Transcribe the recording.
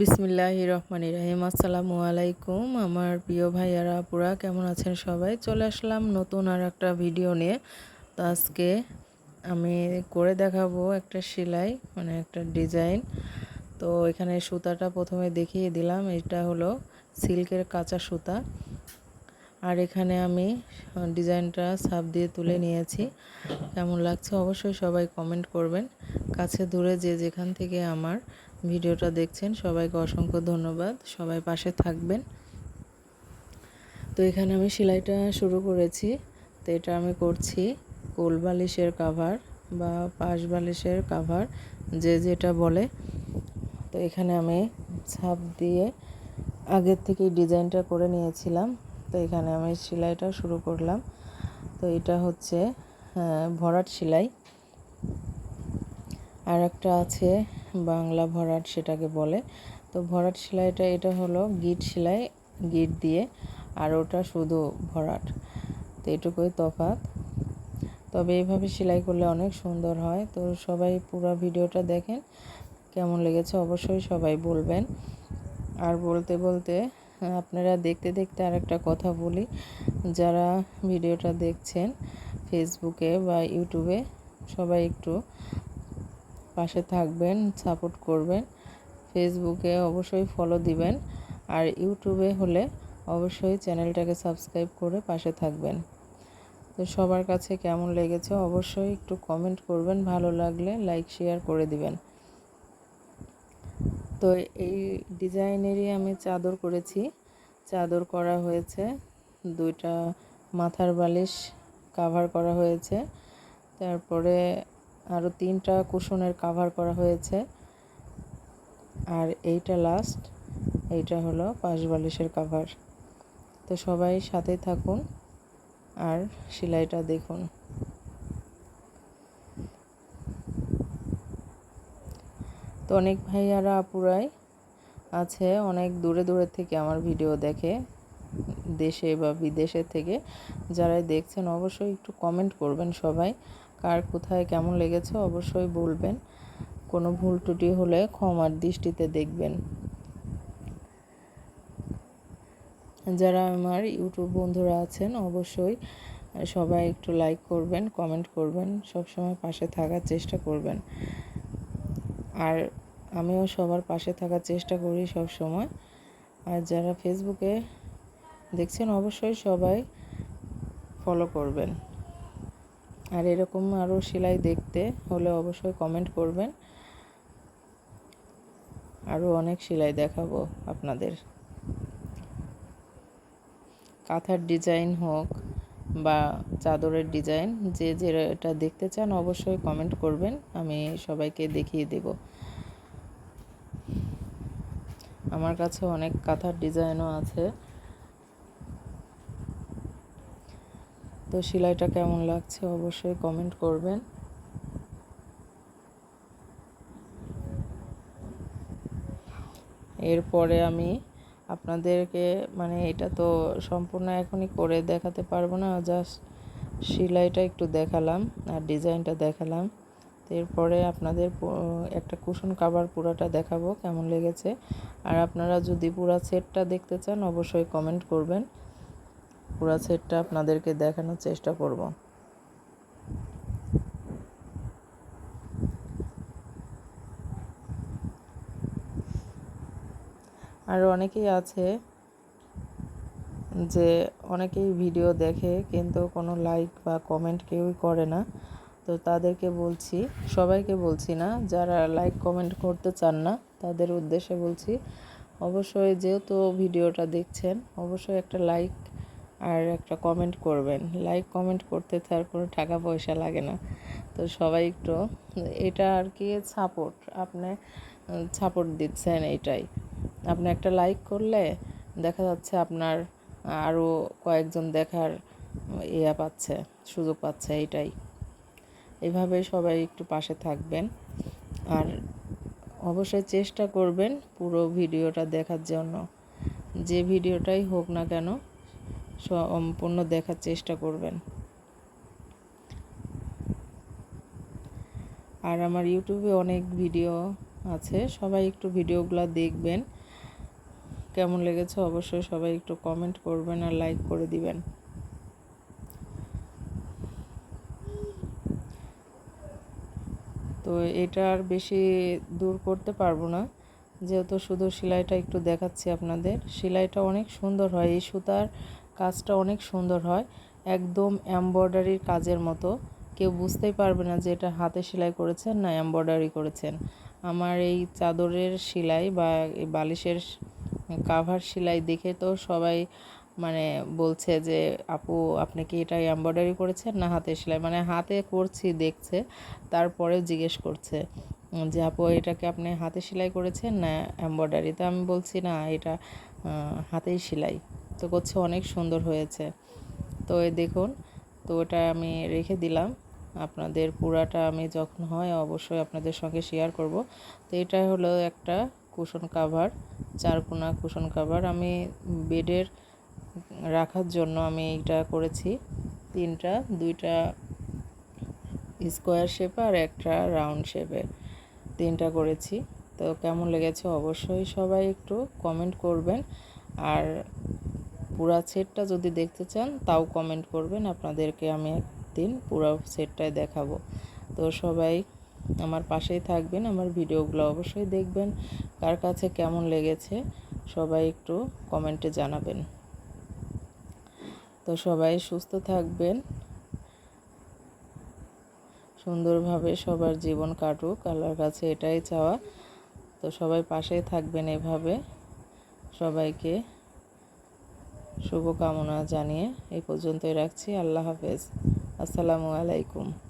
বিসমিল্লাহ রহমান রাহিম। আসসালামু আলাইকুম আমার প্রিয় ভাইয়ারা পুরা কেমন আছেন সবাই? চলে আসলাম নতুন আর একটা ভিডিও নিয়ে। তো আজকে আমি করে দেখাবো একটা সেলাই মানে একটা ডিজাইন। তো এখানে সুতাটা প্রথমে দেখিয়ে দিলাম, এটা হলো সিল্কের কাঁচা সুতা। আর এখানে আমি ডিজাইনটা সাপ দিয়ে তুলে নিয়েছি। কেমন লাগছে অবশ্যই সবাই কমেন্ট করবেন। কাছে দূরে যে যেখান থেকে আমার ভিডিওটা দেখছেন, সবাইকে অসংখ্য ধন্যবাদ। সবাই পাশে থাকবেন। তো এখানে আমি সেলাইটা শুরু করেছি। তো এটা আমি করছি কোল বালিশের কাভার বা পাশ বালিশের কাভার যে যেটা বলে। তো এখানে আমি ছাপ দিয়ে আগের থেকেই ডিজাইনটা করে নিয়েছিলাম। তো এখানে আমি সেলাইটা শুরু করলাম। তো এটা হচ্ছে ভরাট সেলাই। আর একটা আছে বাংলা ভরাট সেটাকে বলে। তো ভরাট সেলাইটা, এটা হলো গিট সেলাই, গিট দিয়ে, আর ওটা শুধু ভরাট। তো এটুকুই তফাত তবে এইভাবে সেলাই করলে অনেক সুন্দর হয়। তো সবাই পুরো ভিডিওটা দেখেন, কেমন লেগেছে অবশ্যই সবাই বলবেন। আর বলতে বলতে আপনারা দেখতে দেখতে আরেকটা কথা বলি। যারা ভিডিওটা দেখছেন ফেসবুকে বা ইউটিউবে সবাই একটু পাশে থাকবেন সাপোর্ট করবেন। ফেসবুকে অবশ্যই ফলো দিবেন। আর ইউটিউবে হলে অবশ্যই চ্যানেলটাকে সাবস্ক্রাইব করে পাশে থাকবেন। তো সবার কাছে কেমন লেগেছে অবশ্যই একটু কমেন্ট করবেন, ভালো লাগলে লাইক শেয়ার করে দিবেন। তো এই ডিজাইনেরই আমি চাদর করেছি। চাদর করা হয়েছে, দুইটা মাথার বালিশ কাভার করা হয়েছে। তারপরে আরও তিনটা কুশনের কাভার করা হয়েছে। আর এইটা লাস্ট এইটা হলো পাশ বালিশের কাভার তো সবাই সাথে থাকুন আর সেলাইটা দেখুন। তো অনেক ভাইয়ারা, আপুরাই আছে, অনেক দূরে দূরে থেকে আমার ভিডিও দেখে, দেশে বা বিদেশে থেকে যারাই দেখছেন অবশ্যই একটু কমেন্ট করবেন সবাই। কার কোথায় কেমন লেগেছে অবশ্যই বলবেন। কোনো ভুল ত্রুটি হলে ক্ষমার দৃষ্টিতে দেখবেন। যারা আমার ইউটিউব বন্ধুরা আছেন, অবশ্যই সবাই একটু লাইক করবেন কমেন্ট করবেন, সবসময় পাশে থাকার চেষ্টা করবেন। আর আমিও সবার পাশে থাকার চেষ্টা করি সব সময় আর যারা ফেসবুকে দেখছেন, অবশ্যই সবাই ফলো করবেন। আর এরকম আরও সেলাই দেখতে হলে অবশ্যই কমেন্ট করবেন। আরও অনেক সেলাই দেখাবো আপনাদের। কাঁথার ডিজাইন হোক বা চাদরের ডিজাইন যে যেটা দেখতে চান অবশ্যই কমেন্ট করবেন, আমি সবাইকে দেখিয়ে দেব। আমার কাছে অনেক কাঁথার ডিজাইনও আছে। তো সেলাইটা কেমন লাগছে অবশ্যই কমেন্ট করবেন। এরপরে আমি আপনাদেরকে মানে এটা তো সম্পূর্ণ এখনই করে দেখাতে পারব না জাস্ট সেলাইটা একটু দেখালাম আর ডিজাইনটা দেখালাম। এরপরে আপনাদের একটা কুশন কাভার পুরাটা দেখাবো কেমন লেগেছে। আর আপনারা যদি পুরা সেটটা দেখতে চান অবশ্যই কমেন্ট করবেন। পুরা সেটটা আপনাদেরকে দেখানোর চেষ্টা করব। আর অনেকেই আছে যে অনেকেই ভিডিও দেখে, কিন্তু কোনো লাইক বা কমেন্ট কেউই করে না। তো তাদেরকে বলছি, সবাইকে বলছি না, যারা লাইক কমেন্ট করতে চান না, তাদের উদ্দেশ্যে বলছি, অবশ্যই যেহেতু ভিডিওটা দেখছেন, অবশ্যই একটা লাইক আর একটা কমেন্ট করবেন। লাইক কমেন্ট করতে তার কোনো টাকা পয়সা লাগে না। তো সবাই একটু, এটা আর কি সাপোর্ট আপনি সাপোর্ট দিচ্ছেন এইটাই। আপনি একটা লাইক করলে দেখা যাচ্ছে আপনার আরও কয়েকজন দেখার ইয়া পাচ্ছে, সুযোগ পাচ্ছে এইটাই। এভাবে সবাই একটু পাশে থাকবেন। আর অবশ্যই চেষ্টা করবেন পুরো ভিডিওটা দেখার জন্য। যে ভিডিওটাই হোক না কেন সম্পূর্ণ দেখার চেষ্টা করবেন। আর আমার ইউটিউবে অনেক ভিডিও আছে, সবাই একটু ভিডিওগুলো দেখবেন। কেমন লেগেছে অবশ্যই সবাই একটু কমেন্ট করবেন আর লাইক করে দিবেন। তো এটা আর বেশি দূর করতে পারব না, যেহেতু শুধু সেলাইটা একটু দেখাচ্ছি আপনাদের। সেলাইটা অনেক সুন্দর হয়, এই সুতার কাজটা অনেক সুন্দর হয়, একদম এমব্রয়ডারির কাজের মতো। কেউ বুঝতেই পারবে না যে এটা হাতে সেলাই করেছেন না এমব্রয়ডারি করেছেন। আমার এই চাদরের সেলাই বা এই বালিশের কাভার সেলাই দেখে তো সবাই মানে বলছে যে, আপু, আপনি কি এটা এমব্রয়ডারি করেছেন না হাতে সেলাই? মানে হাতে করছি, দেখছে, তারপরেও জিজ্ঞেস করছে যে, আপু এটাকে আপনি হাতে সেলাই করেছেন না এমব্রয়ডারি তো আমি বলছি, না, এটা হাতেই সেলাই। তো করছে, অনেক সুন্দর হয়েছে। তো এই দেখুন, তো ওটা আমি রেখে দিলাম। আপনাদের পুরাটা আমি যখন হয় অবশ্যই আপনাদের সঙ্গে শেয়ার করব। তো এটা হলো একটা কুশন কাভার চারকোনা কুশন কাভার আমি বেডের রাখার জন্য আমি এইটা করেছি। তিনটা, দুইটা স্কোয়ার শেপে আর একটা রাউন্ড শেপে তিনটা করেছি। তো কেমন লেগেছে অবশ্যই সবাই একটু কমেন্ট করবেন। আর পুরা সেটটা যদি দেখতে চান, তাও কমেন্ট করবেন। আপনাদেরকে আমি একদিন পুরো সেটটাই দেখাবো। তো সবাই আমার পাশেই থাকবেন, আমার ভিডিওগুলো অবশ্যই দেখবেন। কার কাছে কেমন লেগেছে, সবাই একটু কমেন্টে জানাবেন। তো সবাই সুস্থ থাকবেন। সুন্দরভাবে সবার জীবন কাটুক, আল্লাহর কাছে এটাই চাওয়া। তো সবাই পাশেই থাকবেন এভাবে। সবাইকে শুভকামনা জানিয়ে এই পর্যন্তই রাখছি। আল্লাহ হাফেজ। আসসালামু আলাইকুম।